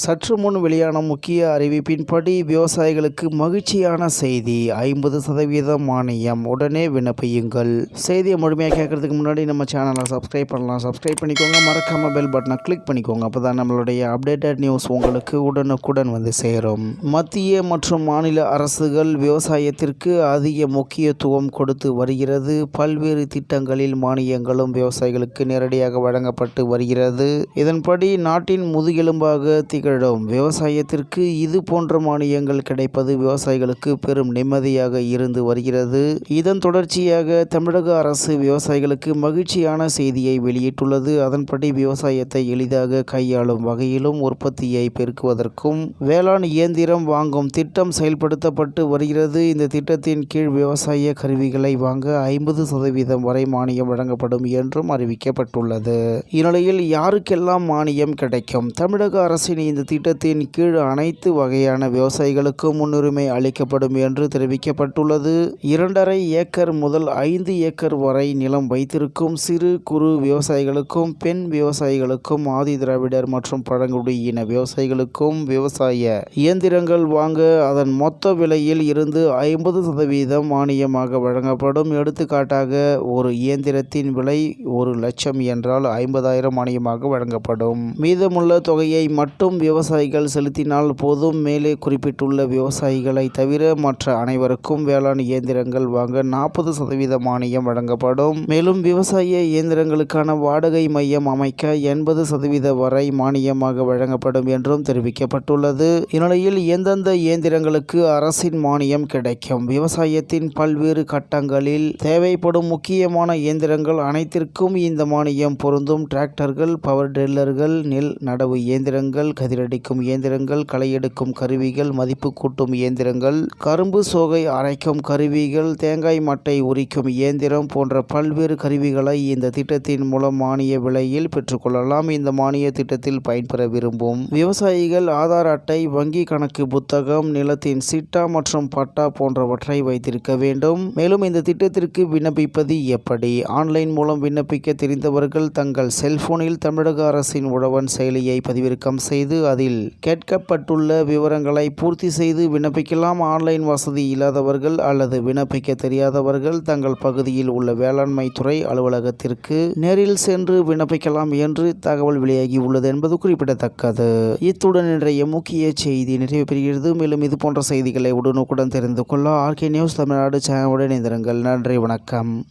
சற்று முன் வெளியான முக்கிய அறிவிப்பின்படி விவசாயிகளுக்கு மகிழ்ச்சியான செய்தி. ஐம்பது சதவீதம் மானியம். உடனே விண்ணப்பியுங்கள். செய்தியை முழுமையாக கேட்கறதுக்கு முன்னாடி நம்ம சேனலை சப்ஸ்கிரைப் பண்ணலாம். சப்ஸ்கிரைப் பண்ணிக்கோங்க. மறக்காம பெல் பட்டனை கிளிக் பண்ணிக்கோங்க. அப்போ தான் நம்மளுடைய அப்டேட்டட் நியூஸ் உங்களுக்கு உடனுக்குடன் வந்து சேரும். மத்திய மற்றும் மாநில அரசுகள் விவசாயத்திற்கு அதிக முக்கியத்துவம் கொடுத்து வருகிறது. பல்வேறு திட்டங்களில் மானியங்களும் விவசாயிகளுக்கு நேரடியாக வழங்கப்பட்டு வருகிறது. இதன்படி நாட்டின் முதுகெலும்பாக திகழும் விவசாயத்திற்கு இது போன்ற மானியங்கள் கிடைப்பது விவசாயிகளுக்கு பெரும் நிம்மதியாக இருந்து வருகிறது. இதன் தொடர்ச்சியாக தமிழக அரசு விவசாயிகளுக்கு மகிழ்ச்சியான செய்தியை வெளியிட்டுள்ளது. அதன்படி விவசாயத்தை எளிதாக கையாளும் வகையிலும் உற்பத்தியை பெருக்குவதற்கும் வேளாண் இயந்திரம் வாங்கும் திட்டம் செயல்படுத்தப்பட்டு வருகிறது. இந்த திட்டத்தின் கீழ் விவசாய கருவிகளை வாங்க ஐம்பது சதவீதம் வரை மானியம் வழங்கப்படும் என்றும் அறிவிக்கப்பட்டுள்ளது. இந்நிலையில் யாருக்கெல்லாம் மானியம் கிடைக்கும்? தமிழக அரசின் இந்த திட்டத்தின் கீழ் அனைத்து வகையான விவசாயிகளுக்கும் முன்னுரிமை அளிக்கப்படும் என்று தெரிவிக்கப்பட்டுள்ளது. இரண்டரை ஏக்கர் முதல் ஐந்து ஏக்கர் வரை நிலம் வைத்திருக்கும் சிறு குறு விவசாயிகளுக்கும் பெண் விவசாயிகளுக்கும் ஆதி திராவிடர் மற்றும் பழங்குடி இன விவசாயிகளுக்கும் விவசாய இயந்திரங்கள் வாங்க அதன் மொத்த விலையில் இருந்து ஐம்பது சதவீதம் மானியமாக வழங்கப்படும். எடுத்துக்காட்டாக ஒரு இயந்திரத்தின் விலை ஒரு லட்சம் என்றால் ஐம்பதாயிரம் மானியமாக வழங்கப்படும். மீதமுள்ள தொகையை மட்டும் விவசாயிகள் செலுத்தினால் போதும். மேலே குறிப்பிட்டுள்ள விவசாயிகளை தவிர மற்ற அனைவருக்கும் வேளாண் இயந்திரங்கள் வாங்க நாற்பது சதவீத மானியம் வழங்கப்படும். மேலும் விவசாய இயந்திரங்களுக்கான வாடகை மையம் அமைக்க எண்பது சதவீத வரை மானியமாக வழங்கப்படும் என்றும் தெரிவிக்கப்பட்டுள்ளது. இந்நிலையில் எந்தெந்த இயந்திரங்களுக்கு அரசின் மானியம் கிடைக்கும்? விவசாயத்தின் பல்வேறு கட்டங்களில் தேவைப்படும் முக்கியமான இயந்திரங்கள் அனைத்திற்கும் இந்த மானியம் பொருந்தும். டிராக்டர்கள் பவர் டில்லர்கள் நெல் நடவு இயந்திரங்கள் கதிர் கதிரடிக்கும் இயந்திரங்கள் களை எடுக்கும் கருவிகள் மதிப்பு கூட்டும் இயந்திரங்கள் கரும்பு சோகை அரைக்கும் கருவிகள் தேங்காய் மட்டை உரிக்கும் இயந்திரம் போன்ற பல்வேறு கருவிகளை இந்த திட்டத்தின் மூலம் மானிய விலையில் பெற்றுக்கொள்ளலாம் இந்த மானிய திட்டத்தில் பயன்பெற விரும்பும் விவசாயிகள் ஆதார் அட்டை வங்கி கணக்கு புத்தகம் நிலத்தின் சிட்டா மற்றும் பட்டா போன்றவற்றை வைத்திருக்க வேண்டும். மேலும் இந்த திட்டத்திற்கு விண்ணப்பிப்பது எப்படி? ஆன்லைன் மூலம் விண்ணப்பிக்க தெரிந்தவர்கள் தங்கள் செல்போனில் தமிழக அரசின் உழவன் செயலியை பதிவிறக்கம் செய்து செய்து அதில் கேட்கப்பட்டுள்ள விவரங்களை பூர்த்தி செய்து விண்ணப்பிக்கலாம். ஆன்லைன் வசதி இல்லாதவர்கள் அல்லது விண்ணப்பிக்க தெரியாதவர்கள் தங்கள் பகுதியில் உள்ள வேளாண்மை துறை அலுவலகத்திற்கு நேரில் சென்று விண்ணப்பிக்கலாம் என்று தகவல் வெளியாகி உள்ளது என்பது குறிப்பிடத்தக்கது. இத்துடன் இன்றைய முக்கிய செய்தி நிறைவு பெறுகிறது. மேலும் இது போன்ற செய்திகளை உடனுக்குடன் தெரிந்து கொள்ள ஆர்கே நியூஸ் தமிழ்நாடு சேனலுடன் இணைந்திருங்கள். நன்றி வணக்கம்.